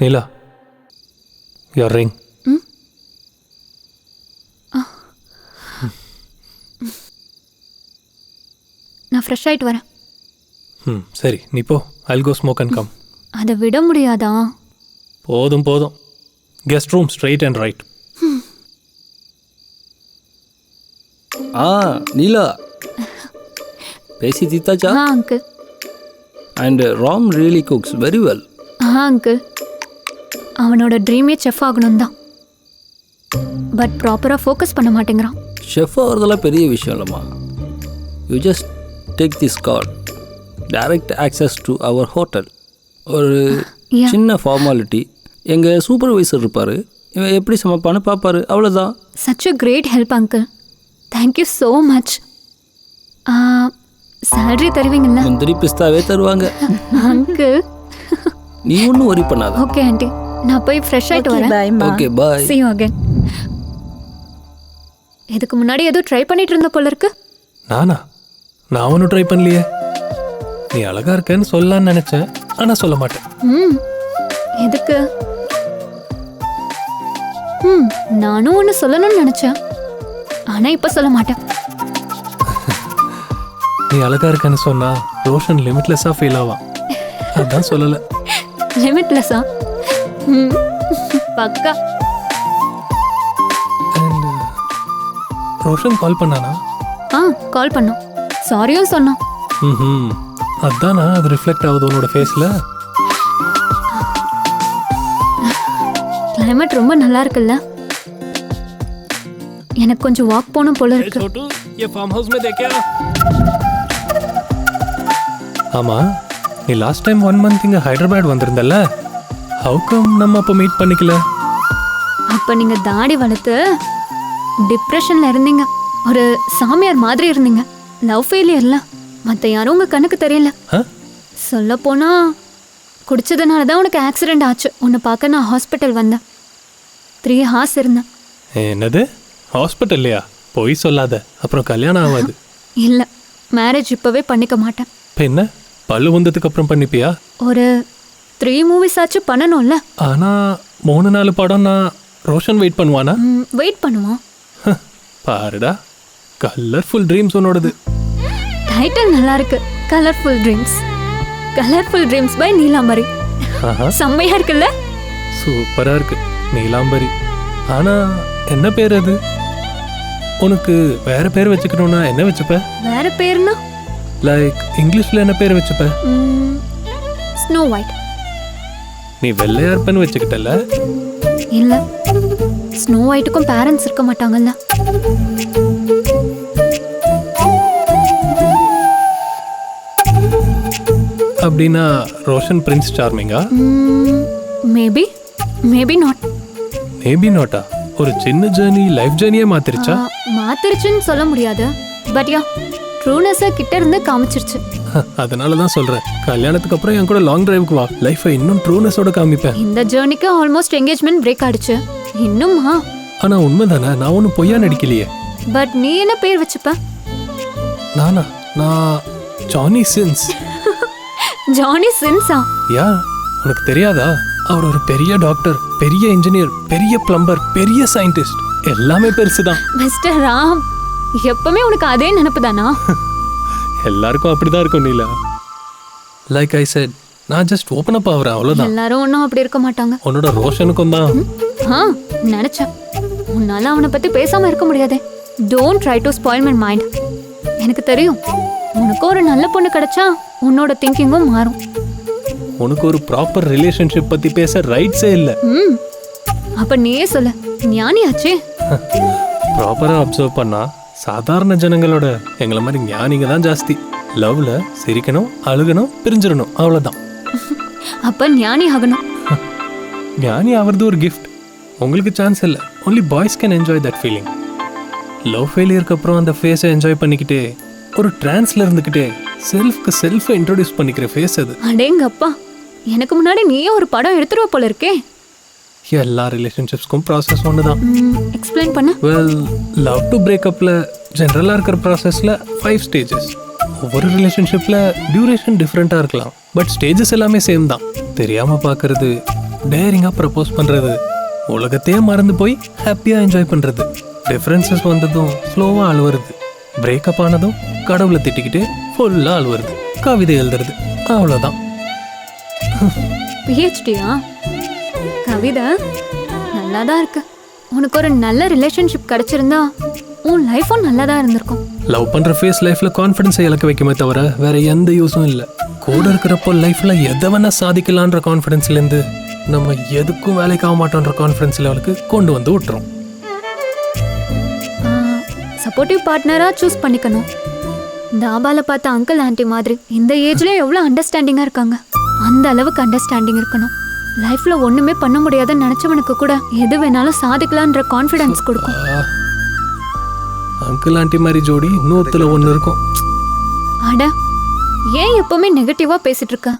Neela your ring நான் fresh ஆயிட்டு வரேன் ம் சரி நீ போ I'll go smoke and come அதை விட முடியாதா போதும் போதும் guest room straight and right ஆ நீலா பேசி தீத்தாச்சா ஆ uncle and Ram really cooks very well ah uncle அவனோட ட்ரீமே செஃப் ஆகணும் தான் பட் ப்ராப்பராக ஃபோக்கஸ் பண்ண மாட்டேங்கிறான். ஷெஃப் ஆகிறதெல்லாம் பெரிய விஷயம் இல்லைம்மா. You just take this card direct access to our hotel ஒரு. சின்ன ஃபார்மாலிட்டி எங்கள் சூப்பர்வைசர் இருப்பார். இவன் எப்படி சமைப்பான்னு பார்ப்பாரு அவ்வளோதான் such a great help uncle thank you so much salary தருவீங்கல்ல? முந்திரி பிஸ்தாவே தருவாங்க. அங்கிள் நீ ஒன்றும் ஒரி பண்ணாத. ஓகே ஆண்டி நான் போய் ஃப்ரெஷ் ஆயிட்டு வரேன். பாய்மா okay bye see you again. இதுக்கு முன்னாடி ஏதோ ட்ரை பண்ணிட்டு இருந்த போல இருக்கு. நானா? நான் ஒன்றும் ட்ரை பண்ணலையே. நீ அழகா இருக்கேன்னு சொல்லலாம்னு நினைச்சேன். ஆனா சொல்ல மாட்டேன். ம். எதுக்கு? ம் நானும் ஒன்று சொல்லணும்னு நினச்சேன். ஆனால் இப்போ சொல்ல மாட்டேன். நீ அழகா இருக்கேன்னு சொன்னா ரோஷன் லிமிட்லெஸ்ஸாக ஃபீல் ஆவான். அதான் சொல்லலை. லிமிட்லெஸ்ஸா ம் பக்கா அண்ட் ரோஷன் கால் பண்ணானா ஆ கால் பண்ணோம் சாரியும் சொன்னோம் ம் அதானா அது ரிஃப்ளெக்ட் ஆகுது உன்னோட ஃபேஸில் climate ரொம்ப நல்லா இருக்குல்ல எனக்கு கொஞ்சம் வாக் போகணும் போல இருக்கு छोटू ये फार्म हाउस में देखे ஆமா நீ லாஸ்ட் டைம் ஒன் மந்த் இங்க ஹைதராபாத் வந்திருந்தல்ல? ஹவு கம் நம்ம அப்போ மீட் பண்ணிக்கல? அப்போ நீங்கள் தாடி வளர்த்து டிப்ரெஷனில் இருந்தீங்க. ஒரு சாமியார் மாதிரி இருந்தீங்க. லவ் ஃபெயிலியர்ல மற்ற யாரும் உங்கள் கண்ணுக்கு தெரியல. ஆ? சொல்லப்போனா குடிச்சதுனால தான் உனக்கு ஆக்சிடென்ட் ஆச்சு. உன்னை பார்க்க நான் ஹாஸ்பிட்டல் வந்தேன். த்ரீ ஹார்ஸ் இருந்தேன். என்னது? ஹாஸ்பிட்டல்லையா பொய் சொல்லாத. அப்புறம் கல்யாணம் ஆகாது. இல்லை. மேரேஜ் இப்போவே பண்ணிக்க மாட்டேன். என்ன? பல்லு வந்ததுக்கு அப்புறம் பண்ணிப்பியா? ஒரு த்ரீ மூவிஸ் ஆச்சு பண்ணணும்ல. ஆனா மூணு நாலு படம் நான் ரோஷன் வெயிட் பண்ணுவானா? வெயிட் பண்ணுவோம். ஹ, பாருடா. Colourful dreams உன்னோடது. டைட்டில் நல்லா இருக்கு colourful dreams colourful dreams by Neelambari செம்மையா இருக்குல்ல? சூப்பரா இருக்கு. நீலாம்பரி. ஆனா என்ன பேர் அது? உனக்கு வேற பேர் வச்சுக்கணும்னா என்ன வச்சுப்ப? வேற பேர்னா? லைக் இங்கிலீஷ்ல என்ன பேர் வச்சுப்ப? ஸ்னோ ஒயிட் நீ வெள்ளையா இருப்பேன்னு வச்சுக்கிட்டல இல்ல. ஸ்னோ ஒயிட்டுக்கும் பேரண்ட்ஸ் இருக்க மாட்டாங்கல்ல. அப்படின்னா ரோஷன் பிரின்ஸ் சார்மிங்கா மேபி மேபி நாட் மேபி நாட்டா ஒரு சின்ன ஜேர்னி லைஃப் ஜேர்னியே மாத்திருச்சா? மாத்திருச்சுன்னு சொல்ல முடியாது. பட் யா ட்ரூனஸை கிட்ட இருந்து காமிச்சிருச்சு. அதனால தான் சொல்றேன். கல்யாணத்துக்கு அப்புறம் என் கூட லாங் டிரைவுக்கு வா. லைஃபை இன்னும் ட்ரூனஸோட காமிப்பேன். இந்த ஜேர்னிக்கு ஆல்மோஸ்ட் என்கேஜ்மெண்ட் பிரேக் ஆயிடுச்சு. இன்னுமா ஆனா உண்மைதானே? நான் ஒன்றும் பொய்யா நடிக்கலையே. பட் நீ என்ன பேர் வச்சுப்ப? நானா? நான் ஜானி சின்ஸ் ஜானி சின்ஸா யா உனக்கு தெரியாதா? அவர் ஒரு பெரிய டாக்டர் பெரிய இன்ஜினியர் பெரிய பிளம்பர் பெரிய சயின்டிஸ்ட் எல்லாமே பெருசுதான். மிஸ்டர் ராம் எப்பவுமே உனக்கு அதே நினப்பு தானா? எல்லாருக்கும் அப்படிதான் இருக்கும் நீலா. லைக் ஐ செட் நான் ஜஸ்ட் ஓப்பன் அப் ஆகுறேன் அவ்வளோதான் எல்லாரும் ஒன்றும் அப்படி இருக்க மாட்டாங்க. உன்னோட ரோஷனுக்கும் தான். ஆ நினைச்சேன். உன்னால அவனை பத்தி பேசாம இருக்க முடியாதே. Don't try to spoil my mind எனக்கு தெரியும் உனக்கு ஒரு நல்ல பொண்ணு கிடைச்சா உன்னோட திங்கிங்கும் மாறும். உனக்கு ஒரு ப்ராப்பர் ரிலேஷன்ஷிப் பத்தி பேச ரைட்ஸே இல்லை. ம். அப்ப நீயே சொல்லு ஞானியாச்சே. ப்ராப்பரா அப்சர்வ் பண்ணா சாதாரண ஜனங்களோட எங்களை மாதிரி ஞானிங்க தான் ஜாஸ்தி. லவ்ல சிரிக்கணும் அழுகணும் பிரிஞ்சிடணும். அவ்வளோதான் அப்ப ஞானி ஆகணும். ஞானி ஆகிறது ஒரு கிஃப்ட் உங்களுக்கு சான்ஸ் இல்லை. Only boys can enjoy that feeling love ஃபெயிலியருக்கு அப்புறம் அந்த ஃபேஸை என்ஜாய் பண்ணிக்கிட்டே ஒரு ட்ரான்ஸ்ல இருந்துக்கிட்டே செல்ஃப்க்கு செல்ஃபை இன்ட்ரோடியூஸ் பண்ணிக்கிற ஃபேஸ் அது. அடேங்கப்பா. எனக்கு முன்னாடி நீயே ஒரு படம் எடுத்துருவ போல இருக்கே. எல்லா ரிலேஷன்ஷிப்ஸ்க்கும் ப்ராசஸ் ஒன்று தான் எக்ஸ்பிளைன் பண்ண. வெல் லவ் டு பிரேக்கப்பில் ஜென்ரலாக இருக்கிற ப்ராசஸில் ஃபைவ் ஸ்டேஜஸ் ஒவ்வொரு ரிலேஷன்ஷிப்பில் டியூரேஷன் டிஃப்ரெண்ட்டாக இருக்கலாம். பட் ஸ்டேஜஸ் எல்லாமே சேம் தான். தெரியாமல் பார்க்கறது டேரிங்காக ப்ரப்போஸ் பண்ணுறது உலகத்தையே மறந்து போய் ஹாப்பியாக என்ஜாய் பண்ணுறது டிஃப்ரென்சஸ் வந்ததும் ஸ்லோவாக அழுவுறது. பிரேக்கப் ஆனதும் கடவுளை திட்டிக்கிட்டு ஃபுல்லாக அழுவுறது. கவிதை எழுதுறது. அவ்வளோதான் பிஹெச்டியா கவிதா நல்லா தான் இருக்கு. உனக்கு ஒரு நல்ல ரிலேஷன்ஷிப் கிடைச்சிருந்தா உன் லைஃபும் நல்லா தான் இருந்திருக்கும் லவ் பண்ணுற ஃபேஸ் லைஃப்பில் கான்ஃபிடென்ஸை இழக்க வைக்குமே தவிர வேற எந்த யூஸும் இல்லை. கூட இருக்கிறப்போ லைஃப்பில் எதை வேணால் சாதிக்கலான்ற கான்ஃபிடென்ஸ்லேருந்து நம்ம எதுக்கும் வேலைக்கு ஆக மாட்டோன்ற கான்ஃபிடென்ஸ் லெவலுக்கு கொண்டு வந்து விட்டுரும். சப்போர்ட்டிவ் பார்ட்னராக சூஸ் பண்ணிக்கணும். தாபால பார்த்த அங்கிள் ஆண்டி மாதிரி இந்த ஏஜ்ல எவ்வளோ அண்டர்ஸ்டாண்டிங்காக இருக்காங்க. அந்த அளவுக்கு அண்டர்ஸ்டாண்டிங் இருக்கணும். லைஃப்ல ஒண்ணுமே பண்ண முடியாதுன்னு நினைச்சவனுக்கு கூட எது வேணாலும் சாதிக்கலான்ற கான்ஃபிடன்ஸ் கொடுக்கும். அங்கிள் ஆண்டி மாதிரி ஜோடி நூற்றுல ஒன்று இருக்கும். அட ஏன் எப்பவுமே நெகட்டிவா பேசிட்டு இருக்க?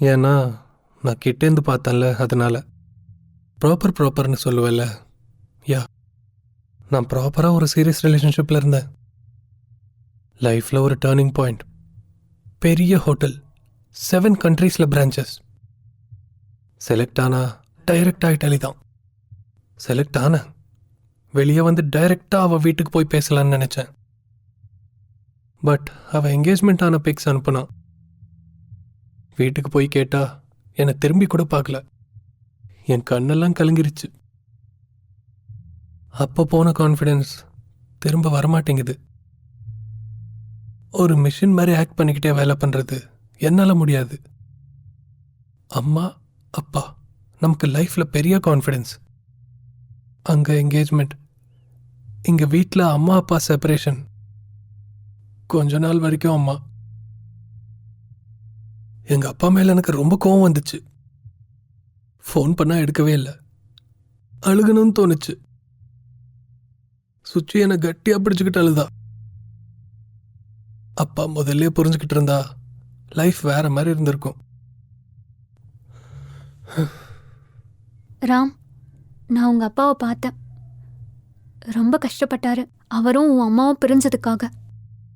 ஏன்னா நான் கிட்டேந்து பார்த்தேன்ல அதனால. ப்ராப்பர் ப்ராப்பர்னு சொல்லுவேல்ல யா நான் ப்ராப்பராக ஒரு சீரியஸ் ரிலேஷன்ஷிப்பில் இருந்தேன். லைஃப்பில் ஒரு டேர்னிங் பாயிண்ட் பெரிய ஹோட்டல் செவன் கண்ட்ரீஸில் பிரான்ச்சஸ் செலக்ட் ஆனா டைரக்டாக இட்டாலி தான் செலக்ட் ஆனேன் வெளியே வந்து டைரெக்டாக அவள் வீட்டுக்கு போய் பேசலான்னு நினச்சேன். பட் அவள் என்கேஜ்மெண்ட் ஆன பிக்ஸ் அனுப்புனான் வீட்டுக்கு போய் கேட்டா என்னை திரும்பி கூட பார்க்கல. என் கண்ணெல்லாம் கலங்கிருச்சு. அப்போ போன கான்ஃபிடென்ஸ் திரும்ப வரமாட்டேங்குது. ஒரு மிஷின் மாதிரி ஆக்ட் பண்ணிக்கிட்டே வேலை பண்ணுறது என்னால் முடியாது. அம்மா அப்பா நமக்கு லைஃப்பில் பெரிய கான்ஃபிடென்ஸ் அங்கே என்கேஜ்மெண்ட் இங்கே வீட்டில் அம்மா அப்பா செப்பரேஷன் கொஞ்ச நாள் வரைக்கும் அம்மா. எங்க அப்பா மேல எனக்கு ரொம்ப கோவம் வந்துச்சு. ஃபோன் பண்ணா எடுக்கவே இல்லை. அழுகணும்னு தோணுச்சு. சுச்சி என்னை கட்டியா பிடிச்சிக்கிட்டு அழுதா. அப்பா முதல்ல புரிஞ்சுக்கிட்டு இருந்தா லைஃப் வேற மாதிரி இருந்திருக்கும். ராம் நான் உங்க அப்பாவை பார்த்தேன். ரொம்ப கஷ்டப்பட்டாரு. அவரும் உன் அம்மாவும் பிரிஞ்சதுக்காக.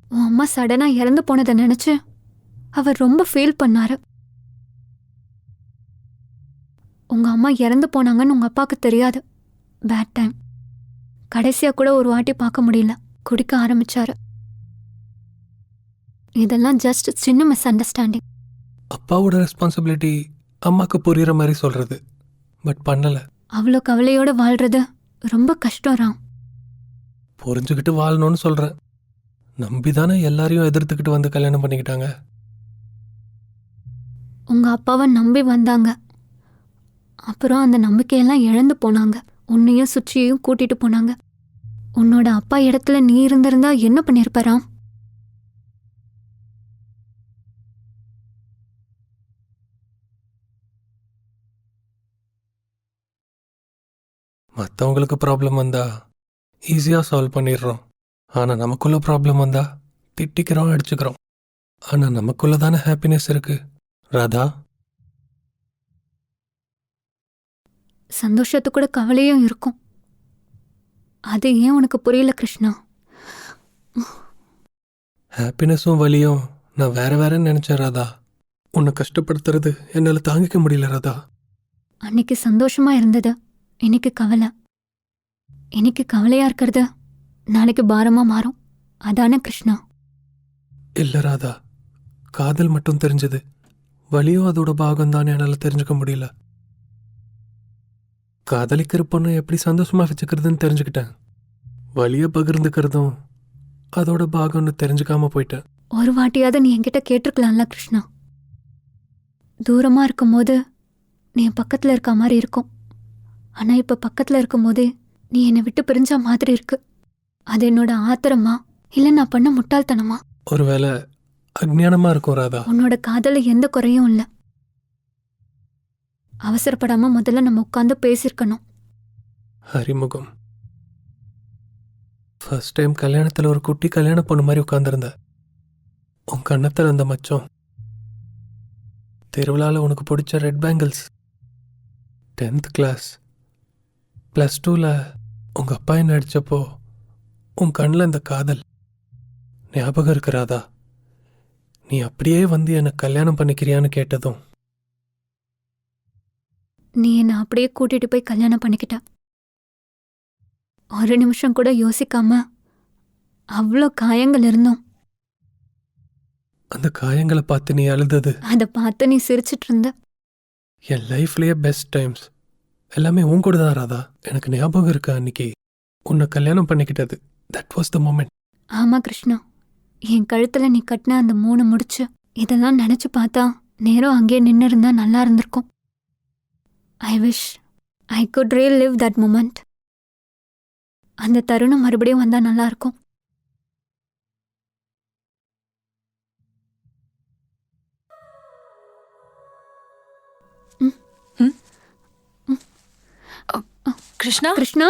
உன் அம்மா சடனா இறந்து போனதை நினைச்சு அவர் ரொம்ப ஃபீல் பண்ணாரு. உங்க அம்மா இறந்து போனாங்கன்னு உங்க அப்பாவுக்கு தெரியாது. பேட் டைம் கடைசியா கூட ஒரு வாட்டி பார்க்க முடியல. குடிக்க ஆரம்பிச்சாரு. இதெல்லாம் ஜஸ்ட் சின்ன மிஸ் அண்டர்ஸ்டாண்டிங் அப்பாவோட ரெஸ்பான்சிபிலிட்டி அம்மாக்கு புரியுற மாதிரி சொல்றது. பட் பண்ணல. அவ்வளோ கவலையோட வாழ்றது ரொம்ப கஷ்டம் ராம். புரிஞ்சுக்கிட்டு வாழணும்னு சொல்றேன். நம்பி தானே எல்லாரையும் எதிர்த்துக்கிட்டு வந்து கல்யாணம் பண்ணிக்கிட்டாங்க? உங்க அப்பாவை நம்பி வந்தாங்க. அப்புறம் அந்த நம்பிக்கையெல்லாம் இழந்து போனாங்க. உன்னையும் சுற்றியையும் கூட்டிட்டு போனாங்க. உன்னோட அப்பா இடத்துல நீ இருந்திருந்தா என்ன பண்ணியிருப்பாராம் மற்றவங்களுக்கு ப்ராப்ளம் வந்தா ஈஸியாக சால்வ் பண்ணிடுறோம். ஆனால் நமக்குள்ள ப்ராப்ளம் வந்தா திட்டிக்கிறோம் அடிச்சுக்கிறோம். ஆனால் நமக்குள்ள தானே ஹாப்பினஸ் இருக்குது ராதா? சந்தோஷத்து கூட கவலையும் இருக்கும். அது ஏன் உனக்கு புரியல கிருஷ்ணா? ஹாப்பினஸும் வலியும் நான் வேற வேறன்னு நினச்சேன் ராதா. உன்னை கஷ்டப்படுத்துறது என்னால் தாங்கிக்க முடியல ராதா. அன்னைக்கு சந்தோஷமா இருந்தது. இன்னைக்கு கவலை. இன்னைக்கு கவலையா இருக்கிறது நாளைக்கு பாரமா மாறும். அதானே கிருஷ்ணா? இல்லை ராதா. காதல் மட்டும் தெரிஞ்சது. வலியும் அதோட பாகம் தான் என்னால் தெரிஞ்சுக்க முடியல. காதலிக்கிற பொண்ணை எப்படி சந்தோஷமா வச்சுக்கிறதுன்னு தெரிஞ்சுக்கிட்டேன். வலியை பகிர்ந்துக்கிறதும் அதோட பாகம்னு தெரிஞ்சுக்காம போயிட்டேன். ஒரு வாட்டியாவது நீ என்கிட்ட கேட்டிருக்கலாம்ல கிருஷ்ணா. தூரமா இருக்கும்போது நீ என் பக்கத்துல இருக்க மாதிரி இருக்கும். ஆனா இப்ப பக்கத்துல இருக்கும்போதே நீ என்னை விட்டு பிரிஞ்ச மாதிரி இருக்கு. அது என்னோட ஆத்திரமா? இல்ல நான் பண்ண முட்டாள்தனமா? ஒருவேளை அஜ்ஞானமா இருக்கும் ராதா. உன்னோட காதல எந்த குறையும் இல்ல. அவசரப்படாம முதல்ல நம்ம உட்காந்து பேசியிருக்கணும் அறிமுகம். ஃபர்ஸ்ட் டைம் கல்யாணத்தில் ஒரு குட்டி கல்யாண பொண்ணு மாதிரி உட்காந்துருந்த உன் கண்ணத்தில் அந்த மச்சம். திருவிழாவில் உனக்கு பிடிச்ச red bangles tenth class plus டூவில் உங்கள் அப்பா என்ன அடித்தப்போ உன் கண்ணில் இந்த காதல். ஞாபகம் இருக்கிறாதா நீ அப்படியே வந்து என்னை கல்யாணம் பண்ணிக்கிறியான்னு கேட்டதும். நீ என்னை அப்படியே கூட்டிட்டு போய் கல்யாணம் பண்ணிக்கிட்ட. ஒரு நிமிஷம் கூட யோசிக்காம அவ்வளோ காயங்கள் இருந்தோம். அந்த காயங்களை பார்த்து நீ அழுதது. அதை பார்த்து நீ சிரிச்சிட்டு இருந்த. என் லைஃப்லயே பெஸ்ட் டைம்ஸ் எல்லாமே உன் கூட தான் ராதா. எனக்கு ஞாபகம் இருக்கு அன்னைக்கு? உன்னை கல்யாணம் பண்ணிக்கிட்டது. தட் வாஸ் த மூமெண்ட் ஆமா கிருஷ்ணா. என் கழுத்துல நீ கட்டின அந்த மூணு முடிச்சு இதெல்லாம் நினைச்சு பார்த்தா நேரம் அங்கேயே நின்று இருந்தா நல்லா இருந்திருக்கும். I wish I could real live that moment அந்த தருணம் மறுபடியும் வந்தா நல்லா இருக்கும். Krishna? Krishna?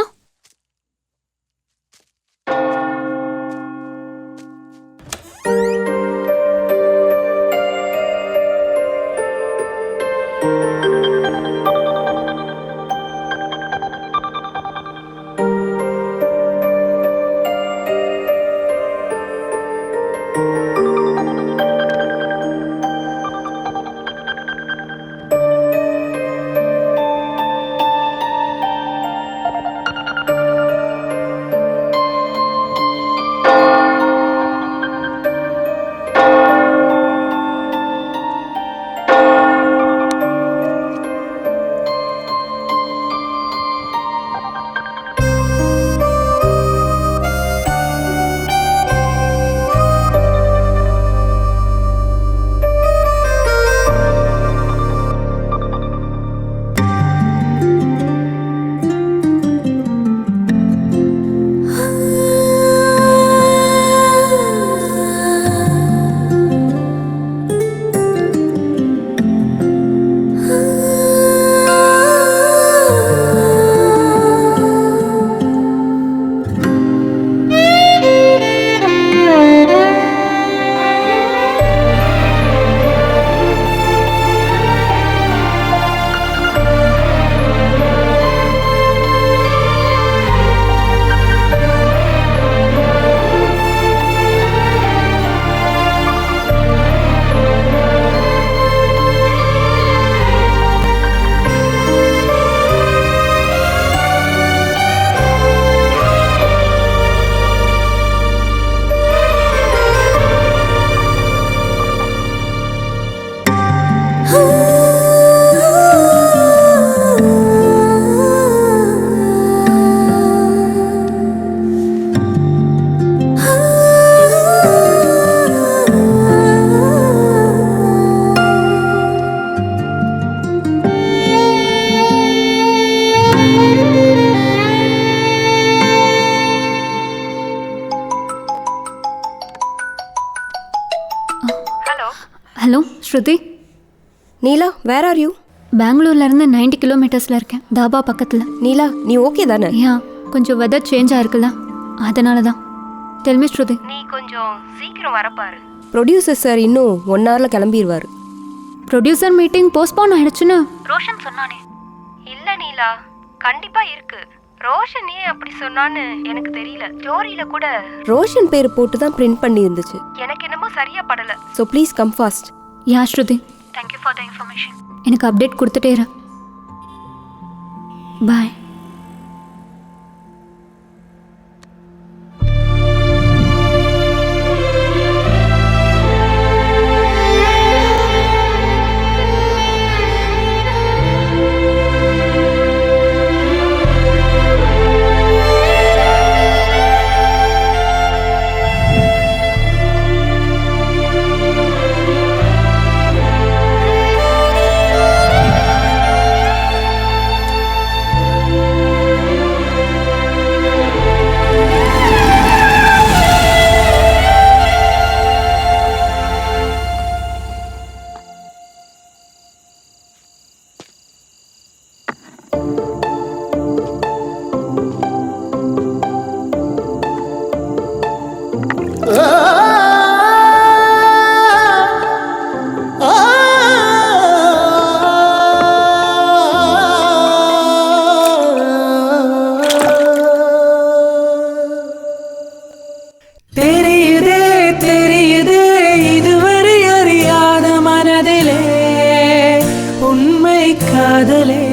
Neela where are you பெங்களூர்ல இருந்து 90 கிலோமீட்டர்ஸ்ல இருக்கேன். தாபா பக்கத்துல. நீலா நீ ஓகே தானே? ஏன் கொஞ்சம் வெதர் சேஞ்ச் ஆயிருக்குல்ல. அதனால தான் டெல்மி ஸ்ருதி. நீ கொஞ்சம் சீக்கிரம் வரப்பாரு ப்ரொடியூசர் சார் இன்னும் ஒன் ஹவரில் கிளம்பிடுவார் ப்ரொடியூசர் மீட்டிங் போஸ்ட்போன் ஆயிடுச்சுன்னு. ரோஷன் சொன்னானே. இல்ல நீலா கண்டிப்பா இருக்கு. ரோஷன் ஏன் அப்படி சொன்னான்னு எனக்கு தெரியல. ஸ்டோரியில கூட ரோஷன் பேர் போட்டு தான் பிரிண்ட் பண்ணி இருந்துச்சு எனக்கு என்னமோ சரியா படல. So please come fast yeah Shruti. Thank you for the information எனக்கு அப்டேட் கொடுத்துட்டே இரு. Bye perdeleri